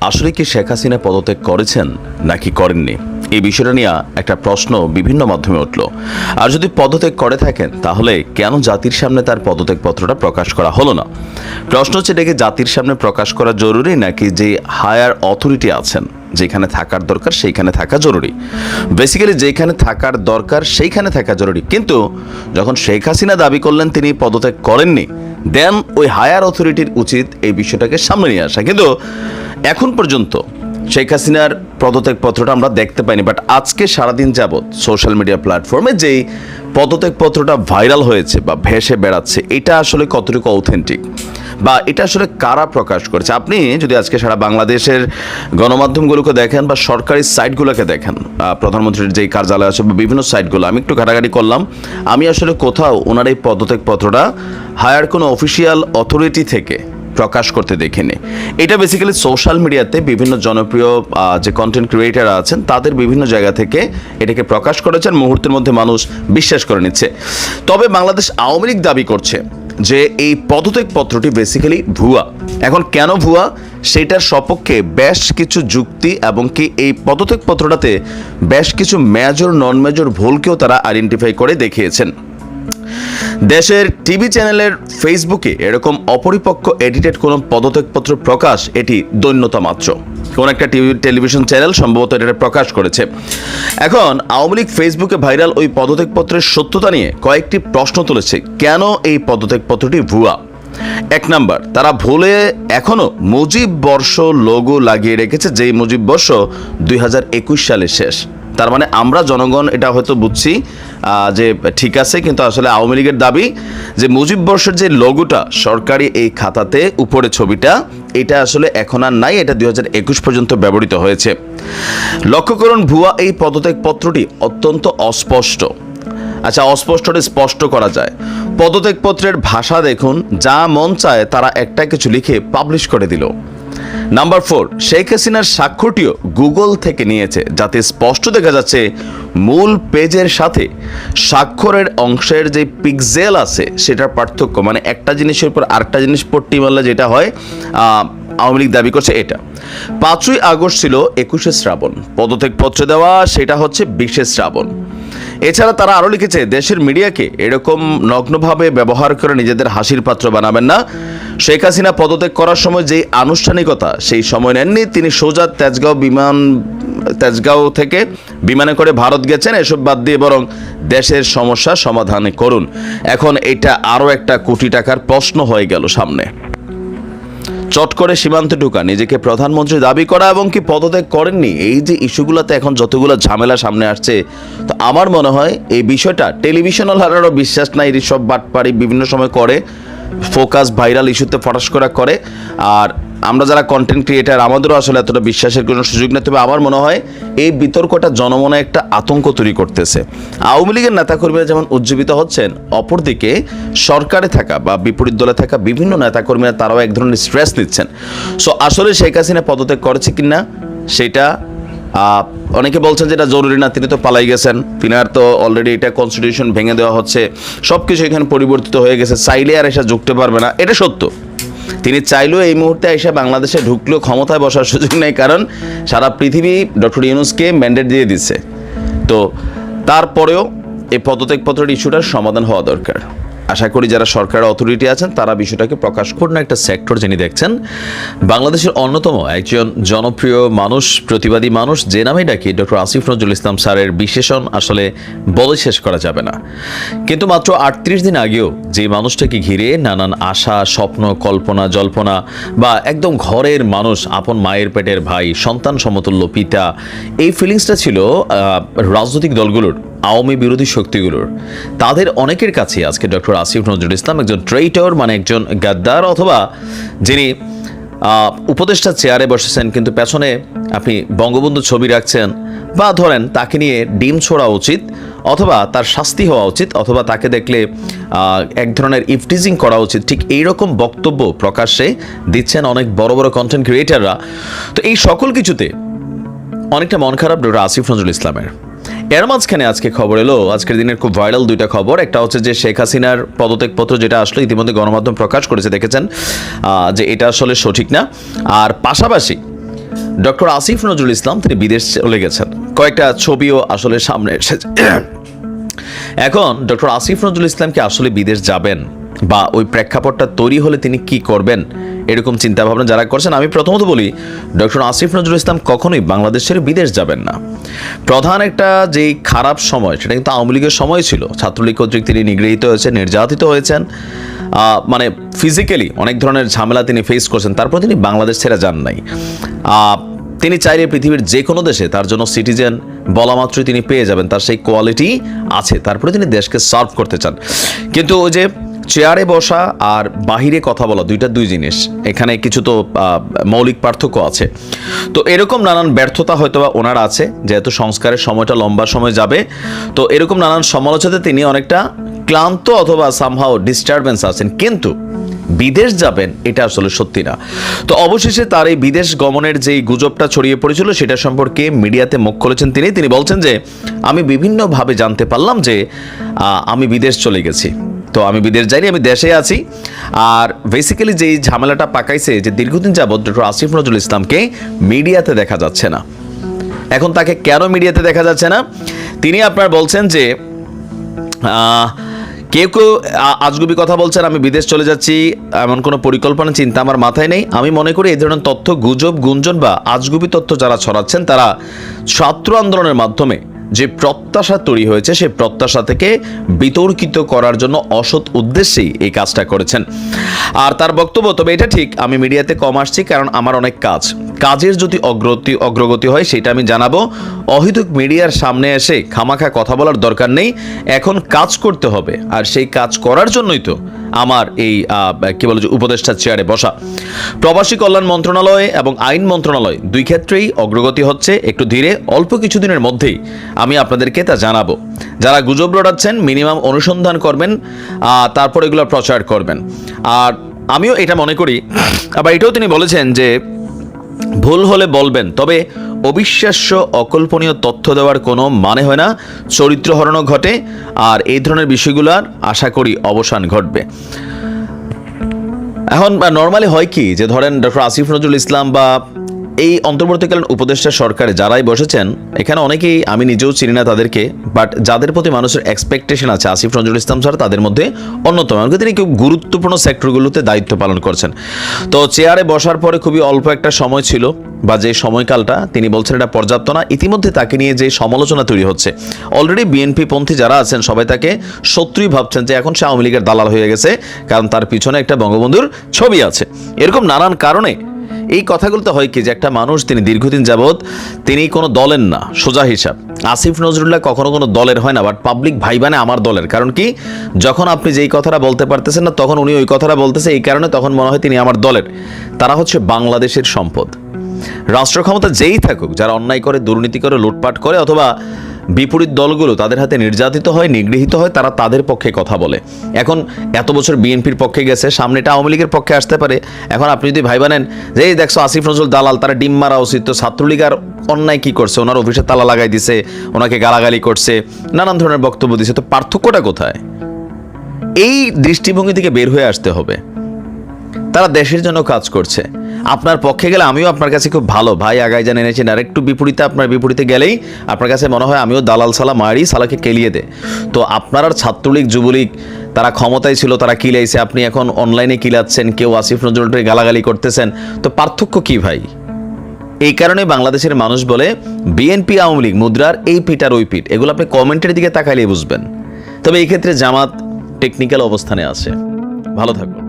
আসলে কি শেখ হাসিনা পদত্যাগ করেছেন নাকি করেননি? এই বিষয়টা নিয়ে একটা প্রশ্ন বিভিন্ন মাধ্যমে উঠল। আর যদি পদত্যাগ করে থাকেন, তাহলে কেন জাতির সামনে তার পদত্যাগ পত্রটা প্রকাশ করা হলো না? প্রশ্ন হচ্ছে এটাকে জাতির সামনে প্রকাশ করা জরুরি নাকি যে হায়ার অথরিটি আছেন, যেখানে থাকার দরকার, সেইখানে থাকা জরুরি? বেসিক্যালি যেখানে থাকার দরকার, সেইখানে থাকা জরুরি। কিন্তু যখন শেখ হাসিনা দাবি করলেন তিনি পদত্যাগ করেননি দেন ওই হায়ার অথরিটির উচিত এই বিষয়টাকে সামনে নিয়ে আসা। কিন্তু এখন পর্যন্ত শেখ হাসিনার পদত্যাগ পত্রটা আমরা দেখতে পাইনি বাট আজকে সারাদিন যাবৎ সোশ্যাল মিডিয়া প্ল্যাটফর্মে যেই পদত্যাগ পত্রটা ভাইরাল হয়েছে বা ভেসে বেড়াচ্ছে, এটা আসলে কতটুকু অথেন্টিক বা এটা আসলে কারা প্রকাশ করেছে? আপনি যদি আজকে সারা বাংলাদেশের গণমাধ্যমগুলোকে দেখেন বা সরকারি সাইটগুলোকে দেখেন প্রধানমন্ত্রীর যেই কার্যালয় আছে বা বিভিন্ন সাইটগুলো আমি একটু ঘাটাঘাটি করলাম, আমি আসলে কোথাও ওনার এই পদত্যাগ পত্রটা হায়ার কোনো অফিসিয়াল অথরিটি থেকে প্রকাশ করতে দেখিনি। এটা বেসিক্যালি সোশ্যাল মিডিয়াতে বিভিন্ন জনপ্রিয় যে কন্টেন্ট ক্রিয়েটার আছেন, তাদের বিভিন্ন জায়গা থেকে এটাকে প্রকাশ করেছেন মুহূর্তের মধ্যে মানুষ বিশ্বাস করে নিচ্ছে। তবে বাংলাদেশ আওয়ামী লীগ দাবি করছে যে এই পদত্যাগ পত্রটি বেসিক্যালি ভুয়া। এখন কেন ভুয়া? সেটার সপক্ষে বেশ কিছু যুক্তি এবং কি এই পদত্যাগ পত্রটাতে বেশ কিছু মেজর নন মেজর ভুলকেও তারা আইডেন্টিফাই করে দেখিয়েছেন। দেশের টিভি চ্যানেলের ফেসবুকে এরকম অপরিপক্ক এডিটেড কোনো পদত্যাগপত্র প্রকাশ এটি দৈন্যতা মাত্র। কোন একটা টিভি, টেলিভিশন চ্যানেল সম্ভবত এটা প্রকাশ করেছে। এখন আওয়ামী লীগ ফেসবুকে ভাইরাল ওই পদত্যাগপত্রের সত্যতা নিয়ে কয়েকটি প্রশ্ন তুলেছে, কেন এই পদত্যাগপত্রটি ভুয়া? এক নাম্বার, তারা ভুলে এখনও মুজিব বর্ষ লোগো লাগিয়ে রেখেছে, যেই মুজিব বর্ষ দুই হাজার একুশ সালে শেষ। তার মানে আমরা জনগণ এটা হয়তো বুঝছি যে ঠিক আছে, কিন্তু আসলে আওয়ামী লীগের দাবি যে মুজিব বর্ষের যে লোগোটা সরকারি এই খাতাতে উপরে ছবিটা, এটা আসলে এখন আর নাই, এটা দু হাজার একুশ পর্যন্ত ব্যবহৃত হয়েছে। লক্ষ্য করুন, ভুয়া এই পদত্যাগ পত্রটি অত্যন্ত অস্পষ্ট। আচ্ছা অস্পষ্টটা স্পষ্ট করা যায়। পদত্যাগপত্রের ভাষা দেখুন, যা মন চায় তারা একটা কিছু লিখে পাবলিশ করে দিল। নাম্বার ফোর শেখ হাসিনার স্বাক্ষরটিও গুগল থেকে নিয়েছে, যাতে স্পষ্ট দেখা যাচ্ছে মূল পেজের সাথে স্বাক্ষরের অংশের যে পিকজেল আছে, সেটার পার্থক্য। মানে একটা জিনিসের উপর আরেকটা জিনিস পট্টি মারলে যেটা হয় আওয়ামী লীগ দাবি করছে এটা। পাঁচই আগস্ট ছিল একুশে শ্রাবণ। পদত্যাগ পত্র দেওয়া সেটা হচ্ছে বিশে শ্রাবণ। এছাড়া তারা আরও লিখেছে, দেশের মিডিয়াকে এরকম নগ্নভাবে ব্যবহার করে নিজেদের হাসির পাত্র বানাবেন না। শেখ হাসিনা পদত্যাগ করার সময় যেই আনুষ্ঠানিকতা, সেই সময় নেননি। তিনি সোজা তেজগাঁও বিমান, তেজগাঁও থেকে বিমানে করে ভারত গেছেন। এসব বাদ দিয়ে বরং দেশের সমস্যা সমাধান করুন। এখন এটা আরও একটা কোটি টাকার প্রশ্ন হয়ে গেল সামনে। চট করে সীমান্তে ঢুকা, নিজেকে প্রধানমন্ত্রী দাবি করা এবং কি পদত্যাগ করেননি? এই যে ইস্যুগুলোতে এখন যতগুলো ঝামেলা সামনে আসছে, তো আমার মনে হয় এই বিষয়টা টেলিভিশনাল হারারও বিশ্বাস নাই সব বাটপাড়ি বিভিন্ন সময় করে, ফোকাস ভাইরাল ইস্যুতে ফটাস করা করে। আর আমরা যারা কন্টেন্ট ক্রিয়েটার আমাদেরও আসলে এতটা বিশ্বাসের কোনো সুযোগ নেই। তবে আমার মনে হয় এই বিতর্কটা জনমনে একটা আতঙ্ক তৈরি করতেছে। আওয়ামী লীগের নেতাকর্মীরা যেমন উজ্জীবিত হচ্ছেন, অপরদিকে সরকারে থাকা বা বিপরীত দলে থাকা বিভিন্ন নেতাকর্মীরা তারাও এক ধরনের স্ট্রেস নিচ্ছেন। সো আসলে শেখ হাসিনা পদত্যাগ করেছে কিনা, সেটা অনেকে বলছেন যেটা জরুরি না, তিনি তো পালাই গেছেন। তিনার তো অলরেডি এটা কনস্টিটিউশন ভেঙে দেওয়া হচ্ছে। সব কিছু এখানে পরিবর্তিত হয়ে গেছে। চাইলে আর এসে ঢুকতে পারবে না। এটা সত্য। তিনি চাইলেও এই মুহূর্তে এসে বাংলাদেশে ঢুকলেও ক্ষমতায় বসার সুযোগ নেই, কারণ সারা পৃথিবী ডক্টর ইউনুসকে ম্যান্ডেট দিয়ে দিচ্ছে। তো তারপরেও এই পদত্যাগপত্রের ইস্যুটার সমাধান হওয়া দরকার। আশা করি যারা সরকার অথরিটি আছেন, তারা বিষয়টাকে প্রকাশ করুন। একটা সেক্টর যিনি দেখছেন, বাংলাদেশের অন্যতম একজন জনপ্রিয় মানুষ, প্রতিবাদী মানুষ, যে নামেই ডাকি, ডক্টর আসিফ নজরুল ইসলাম স্যারের বিশেষণ আসলে বলে শেষ করা যাবে না। কিন্তু মাত্র আটত্রিশ দিন আগেও যে মানুষটাকে ঘিরে নানান আশা, স্বপ্ন, কল্পনা, জল্পনা বা একদম ঘরের মানুষ, আপন মায়ের পেটের ভাই, সন্তান সমতুল্য পিতা, এই ফিলিংসটা ছিল রাজনৈতিক দলগুলোর। আওয়ামী বিরোধী শক্তিগুলোর। তাদের অনেকের কাছে আজকে ডক্টর আসিফ নজরুল ইসলাম একজন ট্রেইটর মানে একজন গাদ্দার অথবা যিনি উপদেষ্টা চেয়ারে বসেছেন, কিন্তু পেছনে আপনি বঙ্গবন্ধু ছবি রাখছেন বা ধরেন তাকে নিয়ে ডিম ছোড়া উচিত অথবা তার শাস্তি হওয়া উচিত অথবা তাকে দেখলে এক ধরনের ইফটিজিং করা উচিত। ঠিক এইরকম বক্তব্য প্রকাশ্যে দিচ্ছেন অনেক বড় বড় কন্টেন্ট ক্রিয়েটাররা তো এই সকল কিছুতে অনেকটা মন খারাপ ডক্টর আসিফ নজরুল ইসলামের। এর মাঝখানে আজকে খবর এলো। আজকের দিনের খুব ভাইরাল দুইটা খবর। একটা হচ্ছে যে শেখ হাসিনার পদত্যাগপত্র যেটা আসলো, ইতিমধ্যে গণমাধ্যম প্রকাশ করেছে, দেখেছেন যে এটা আসলে সঠিক না। আর পাশাপাশি ডক্টর আসিফ নজরুল ইসলাম, তিনি বিদেশ চলে গেছেন। কয়েকটা ছবিও আসলে সামনে এসেছে। এখন ডক্টর আসিফ নজরুল ইসলাম কি আসলে বিদেশ যাবেন? বা ওই প্রেক্ষাপটটা তৈরি হলে তিনি কি করবেন? এরকম চিন্তা ভাবনা যারা করছেন, আমি প্রথমত বলি, ডক্টর আসিফ নজরুল ইসলাম কখনোই বাংলাদেশ ছেড়ে বিদেশ যাবেন না। প্রধান একটা যেই খারাপ সময়, সেটা কিন্তু আওয়ামী লীগের সময় ছিল। ছাত্রলীগ কর্তৃক তিনি নিগৃহীত হয়েছেন, নির্যাতিত হয়েছেন। মানে ফিজিক্যালি অনেক ধরনের ঝামেলা তিনি ফেস করছেন, তারপর তিনি বাংলাদেশ ছেড়ে যান নাই। তিনি চাইলে পৃথিবীর যে কোনো দেশে তার জন্য সিটিজেন বলা মাত্রই তিনি পেয়ে যাবেন, তার সেই কোয়ালিটি আছে। তারপরে তিনি দেশকে সার্ভ করতে চান। কিন্তু ওই যে চেয়ারে বসা আর বাহিরে কথা বলা, দুইটা দুই জিনিস। এখানে কিছু তো মৌলিক পার্থক্য আছে। তো এরকম নানান ব্যর্থতা হয়তো বা ওনার আছে, যেহেতু সংস্কারের সময়টা লম্বা সময় যাবে। তো এরকম নানান সমালোচনাতে তিনি অনেকটা ক্লান্ত অথবা সামহাও ডিস্টারবেন্স আছেন। কিন্তু বিদেশ যাবেন, এটা আসলে সত্যি না। তো অবশেষে তার এই বিদেশ গমনের যেই গুজবটা ছড়িয়ে পড়েছিল, সেটা সম্পর্কে মিডিয়াতে মুখ খুলেছেন তিনি। তিনি বলছেন যে, আমি বিভিন্নভাবে জানতে পারলাম যে আমি বিদেশ চলে গেছি। তো আমি বিদেশ যাইনি, আমি দেশে আছি। আর বেসিক্যালি যেই ঝামেলাটা পাকাইছে যে দীর্ঘদিন যাবৎ ডক্টর আসিফ নজরুল ইসলামকে মিডিয়াতে দেখা যাচ্ছে না। এখন তাকে কেন মিডিয়াতে দেখা যাচ্ছে না? তিনি আপনার বলছেন যে কেউ কেউ আজগুবি কথা বলছেন, আমি বিদেশ চলে যাচ্ছি, এমন কোনো পরিকল্পনা, চিন্তা আমার মাথায় নেই। আমি মনে করি এই ধরনের তথ্য, গুজব, গুঞ্জন বা আজগুবি তথ্য যারা ছড়াচ্ছেন, তারা ছাত্র আন্দোলনের মাধ্যমে যে প্রত্যাশা তৈরি হয়েছে সেই প্রত্যাশা থেকে বিতর্কিত করার জন্য অসৎ উদ্দেশ্যেই এই কাজটা করেছেন। আর তার বক্তব্য, তবে এটা ঠিক, আমি মিডিয়াতে কম আসছি কারণ আমার অনেক কাজ। কাজের যদি অগ্রগতি অগ্রগতি হয়, সেটা আমি জানাব। অহিতুক মিডিয়ার সামনে এসে খামাখা কথা বলার দরকার নেই। এখন কাজ করতে হবে, আর সেই কাজ করার জন্যই তো আমার এই কি বলে যে উপদেষ্টা চেয়ারে বসা। প্রবাসী কল্যাণ মন্ত্রণালয় এবং আইন মন্ত্রণালয় দুই ক্ষেত্রেই অগ্রগতি হচ্ছে একটু ধীরে, অল্প কিছুদিনের মধ্যেই। আমি আপনাদেরকে তা জানাব। যারা গুজব রটাচ্ছেন, মিনিমাম অনুসন্ধান করবেন তারপর এগুলো প্রচার করবেন। আর আমিও এটা মনে করি, আবার এটাও তিনি বলেছেন যে, ভুল হলে বলবেন, তবে অবিশ্বাস্য, অকল্পনীয় তথ্য দেওয়ার কোনো মানে হয় না। চরিত্র হরণও ঘটে, আর এই ধরনের বিষয়গুলোর আশা করি অবসান ঘটবে। এখন নর্মালি হয় কি যে ধরেন ডক্টর আসিফ নজরুল ইসলাম বা এই অন্তর্বর্তীকালীন উপদেষ্টা সরকারে যারাই বসেছেন, এখানে অনেকেই আমি নিজেও চিনি না তাদেরকে বাট যাদের প্রতি মানুষের এক্সপেকটেশন আছে, আসিফ নজরুল ইসলাম স্যার তাদের মধ্যে অন্যতম। এমনকি তিনি খুব গুরুত্বপূর্ণ সেক্টরগুলোতে দায়িত্ব পালন করছেন। তো চেয়ারে বসার পরে খুবই অল্প একটা সময় ছিল, বা যে সময়কালটা, তিনি বলছেন এটা পর্যাপ্ত না। ইতিমধ্যে তাকে নিয়ে যে সমালোচনা তৈরি হচ্ছে অলরেডি বিএনপি পন্থী যারা আছেন, সবাই তাকে শত্রুই ভাবছেন যে এখন সে আওয়ামী লীগের দালাল হয়ে গেছে, কারণ তার পিছনে একটা বঙ্গবন্ধুর ছবি আছে। এরকম নানান কারণে এই কথাগুলোতে হয় কি যে একটা মানুষ তিনি দীর্ঘদিন যাবৎ তিনি কোনো দলের না, সোজা হিসাব। আসিফ নজরুল্লাহ কখনো কোনো দলের হয় না বাট পাবলিক ভাই মানে আমার দলের। কারণ কি? যখন আপনি যেই কথাটা বলতে পারতেছেন না, তখন উনি ওই কথাটা বলতেছে, এই কারণে তখন মনে হয় তিনি আমার দলের। তারা হচ্ছে বাংলাদেশের সম্পদ। রাষ্ট্র ক্ষমতা যেই থাকুক, যারা অন্যায় করে, দুর্নীতি করে, লুটপাট করে, অথবা বিপরীত দলগুলো তাদের হাতে নির্যাতিত হয়, নিগৃহীত হয়, তারা তাদের পক্ষে কথা বলে। এখন এত বছর বিএনপির পক্ষে গেছে, সামনেটা আওয়ামী লীগের পক্ষে আসতে পারে। এখন আপনি যদি ভাই বানেন যে, এই দেখছ, আসিফ নজরুল দালাল, তারা ডিম মারা উচিত, তো ছাত্রলীগ আর অন্যায় কী করছে? ওনার অফিসে তালা লাগাই দিছে, ওনাকে গালাগালি করছে, নানান ধরনের বক্তব্য দিছে, তো পার্থক্যটা কোথায়? এই দৃষ্টিভঙ্গি থেকে বের হয়ে আসতে হবে। তারা দেশের জন্য কাজ করছে। আপনার পক্ষে গেলে আমিও আপনার কাছে খুব ভালো। ভাই আগাই জান এনেছেন আর একটু বিপরীতে, আপনার বিপরীতে গেলেই আপনার কাছে মনে হয় আমিও দালাল সালা মারি, সালাকে কেলিয়ে দে। তো আপনার আর ছাত্রলীগ, যুবলীগ, তারা ক্ষমতায় ছিল, তারা কিলাইছে আপনি এখন অনলাইনে কিলাচ্ছেন, কেউ আসিফ নজরুলকে গালাগালি করতেছেন। তো পার্থক্য কি ভাই? এই কারণে বাংলাদেশের মানুষ বলে, বিএনপি, আওয়ামী লীগ, মুদ্রার এই পিঠ আর ওই পিঠ, এগুলো আপনি কমেন্টের দিকে তাকাইলে বুঝবেন। তবে এই ক্ষেত্রে জামাত টেকনিক্যাল অবস্থানে আছে। ভালো থাকুন